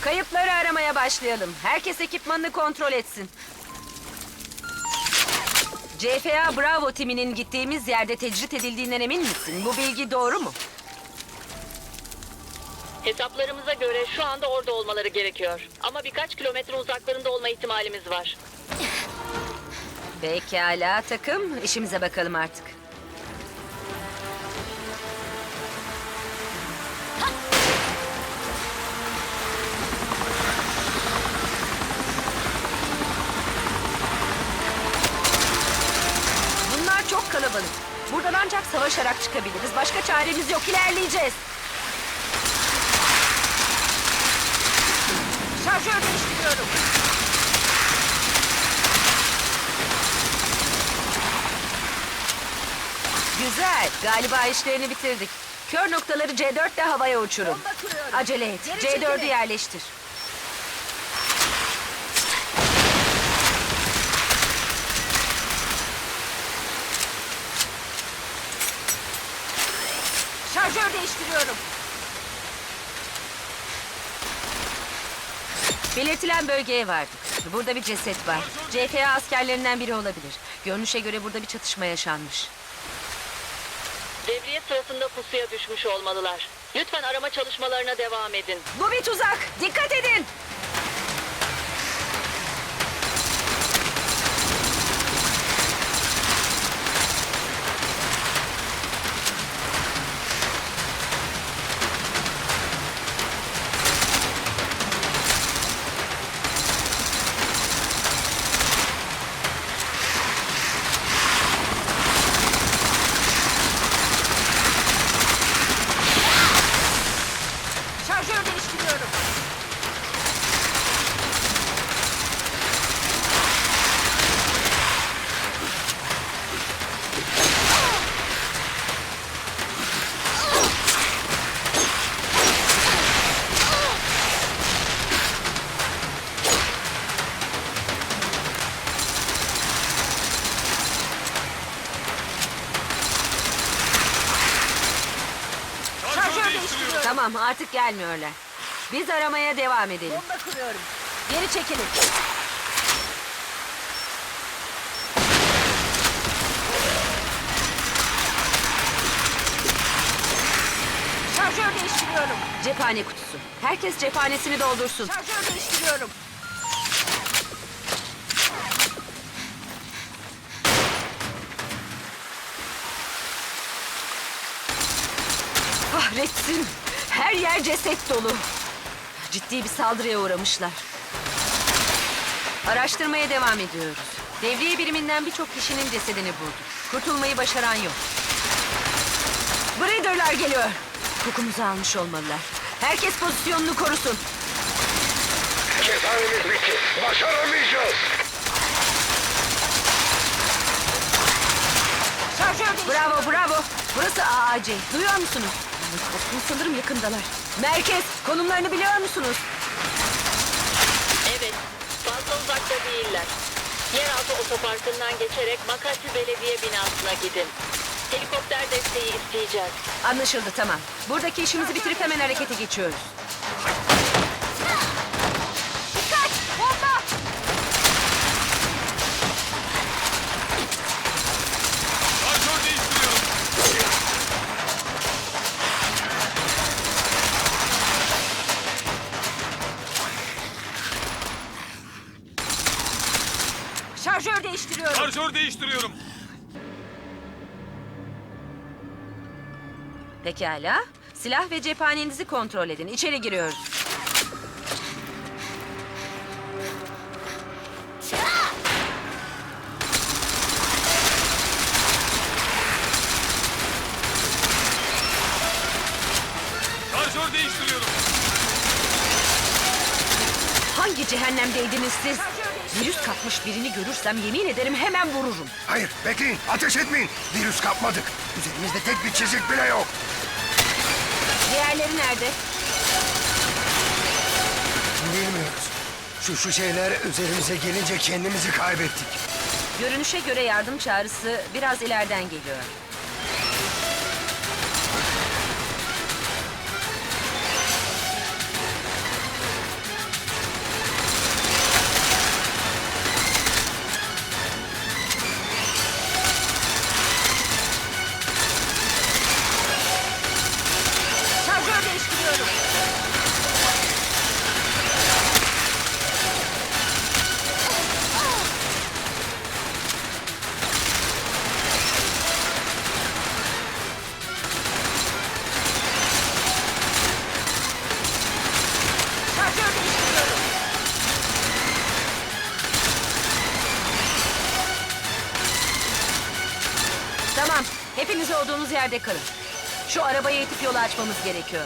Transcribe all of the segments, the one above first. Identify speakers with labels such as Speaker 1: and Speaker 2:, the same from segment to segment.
Speaker 1: Kayıpları aramaya başlayalım. Herkes ekipmanını kontrol etsin. CFA Bravo timinin gittiğimiz yerde tecrit edildiğinden emin misin? Bu bilgi doğru mu?
Speaker 2: Hesaplarımıza göre şu anda orada olmaları gerekiyor. Ama birkaç kilometre uzaklarında olma ihtimalimiz var.
Speaker 1: Pekala takım, işimize bakalım artık. Kalabalık. Buradan ancak savaşarak çıkabiliriz. Başka çaremiz yok. İlerleyeceğiz. Şarjör değiştiriyorum. Güzel. Galiba işlerini bitirdik. Kör noktaları C4 ile havaya uçurun. Acele et.
Speaker 3: Geri
Speaker 1: C4'ü
Speaker 3: çekilin.
Speaker 1: yerleştir. Şarjör değiştiriyorum. Belirtilen bölgeye vardık. Burada bir ceset var. CFA askerlerinden biri olabilir. Görünüşe göre burada bir çatışma yaşanmış.
Speaker 2: Devriye sırasında pusuya düşmüş olmalılar. Lütfen arama çalışmalarına devam edin.
Speaker 1: Bu bir tuzak. Dikkat edin. Şarjör değiştiriyorum. Şarjör değiştiriyorum. Tamam artık gelmiyorlar. Biz aramaya devam edelim.
Speaker 3: Bomba kuruyorum.
Speaker 1: Geri çekilin. Şarjör değiştiriyorum. Cephane kutusu. Herkes cephanesini doldursun.
Speaker 3: Şarjör değiştiriyorum.
Speaker 1: Kahretsin. Her yer ceset dolu. Ciddi bir saldırıya uğramışlar. Araştırmaya devam ediyoruz. Devriye biriminden birçok kişinin cesedini bulduk. Kurtulmayı başaran yok. Breeder'lar geliyor. Kokumuzu almış olmalılar. Herkes pozisyonunu korusun.
Speaker 4: Cephanemiz bitti. Başaramayacağız.
Speaker 1: Şarjör Bravo bravo. Burası AAC. Duyuyor musunuz? Korktum sanırım yakındalar. Merkez konumlarını biliyor musunuz?
Speaker 2: Evet, fazla uzakta değiller. Yeraltı otoparkından geçerek Makati Belediye binasına gidin. Helikopter desteği isteyeceğiz.
Speaker 1: Anlaşıldı tamam. Buradaki işimizi bitirip hemen harekete geçiyoruz.
Speaker 5: Şarjör değiştiriyorum.
Speaker 1: Şarjör değiştiriyorum. Pekala. Silah ve cephanenizi kontrol edin. İçeri giriyoruz.
Speaker 5: Şarjör değiştiriyorum.
Speaker 1: Hangi cehennemdeydiniz siz? Virüs kapmış birini görürsem yemin ederim hemen vururum.
Speaker 4: Hayır bekleyin ateş etmeyin. Virüs kapmadık. Üzerimizde tek bir çizik bile yok.
Speaker 1: Diğerleri nerede?
Speaker 4: Bilmiyoruz. Şu şu şeyler üzerimize gelince kendimizi kaybettik.
Speaker 1: Görünüşe göre yardım çağrısı biraz ileriden geliyor. Yerde kalın. Şu arabayı itip yolu açmamız gerekiyor.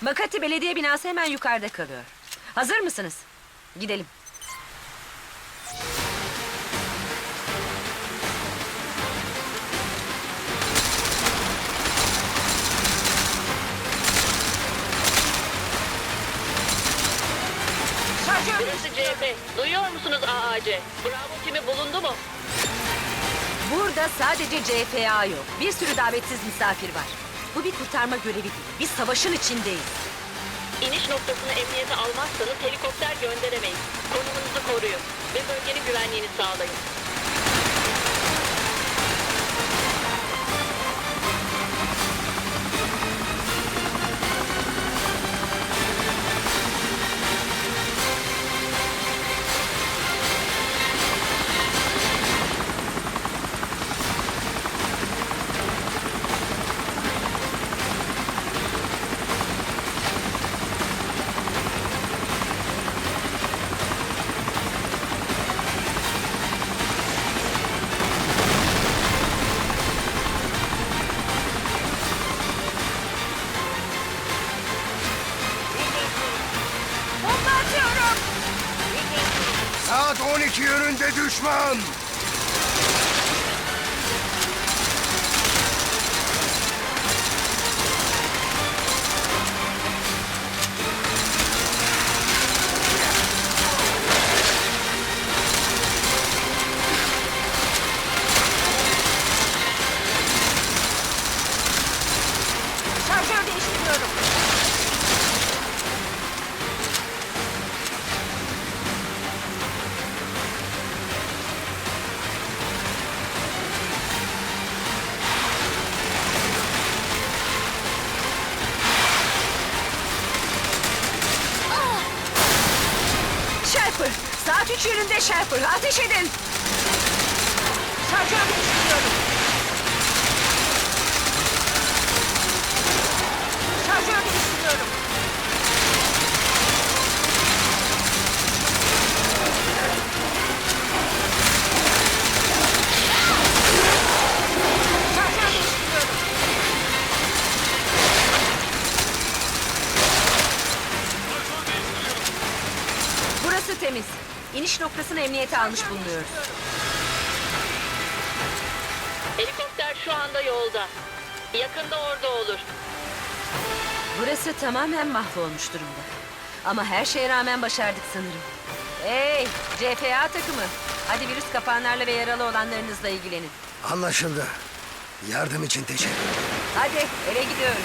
Speaker 1: Makati Belediye binası hemen yukarıda kalıyor. Hazır mısınız? Gidelim.
Speaker 2: CHP. Duyuyor musunuz AAC? Bravo timi bulundu mu?
Speaker 1: Burada sadece CFA yok. Bir sürü davetsiz misafir var. Bu bir kurtarma görevi değil. Biz savaşın içindeyiz.
Speaker 2: İniş noktasını emniyete almazsanız helikopter gönderemeyiz. Konumunuzu koruyun ve bölgenin güvenliğini sağlayın.
Speaker 4: Saat 12 yönünde düşman.
Speaker 1: Saat 3 yönünde Sherper. Ateş edin. Şarjör değiştiriyorum. Emniyete almış bulunuyoruz.
Speaker 2: Helikopter şu anda yolda. Yakında orada olur.
Speaker 1: Burası tamamen mahvolmuş durumda. Ama her şeye rağmen başardık sanırım. Hey, CFA takımı. Hadi virüs kapanlarla ve yaralı olanlarınızla ilgilenin.
Speaker 4: Anlaşıldı. Yardım için teşekkür ederim.
Speaker 1: Hadi eve gidiyoruz.